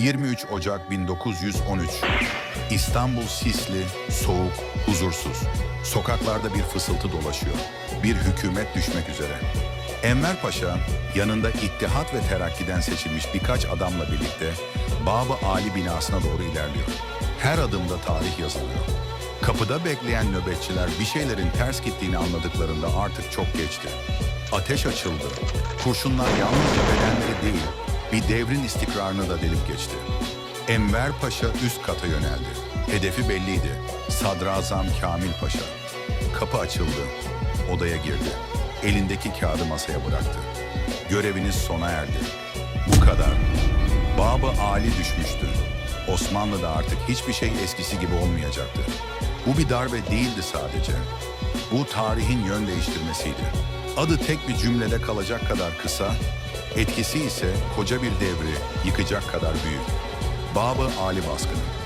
23 Ocak 1913. İstanbul sisli, soğuk, huzursuz. Sokaklarda bir fısıltı dolaşıyor. Bir hükümet düşmek üzere. Enver Paşa yanında İttihat ve Terakki'den seçilmiş birkaç adamla birlikte Babı Ali binasına doğru ilerliyor. Her adımda tarih yazılıyor. Kapıda bekleyen nöbetçiler bir şeylerin ters gittiğini anladıklarında artık çok geçti. Ateş açıldı. Kurşunlar yalnızca bedenleri devrin istikrarını da delip geçti. Enver Paşa üst kata yöneldi. Hedefi belliydi. Sadrazam Kamil Paşa. Kapı açıldı. Odaya girdi. Elindeki kağıdı masaya bıraktı. Göreviniz sona erdi. Bu kadar. Babı Ali düşmüştü. Osmanlı'da artık hiçbir şey eskisi gibi olmayacaktı. Bu bir darbe değildi sadece. Bu tarihin yön değiştirmesiydi. Adı tek bir cümlede kalacak kadar kısa, etkisi ise koca bir devri yıkacak kadar büyük. Babı Ali baskını.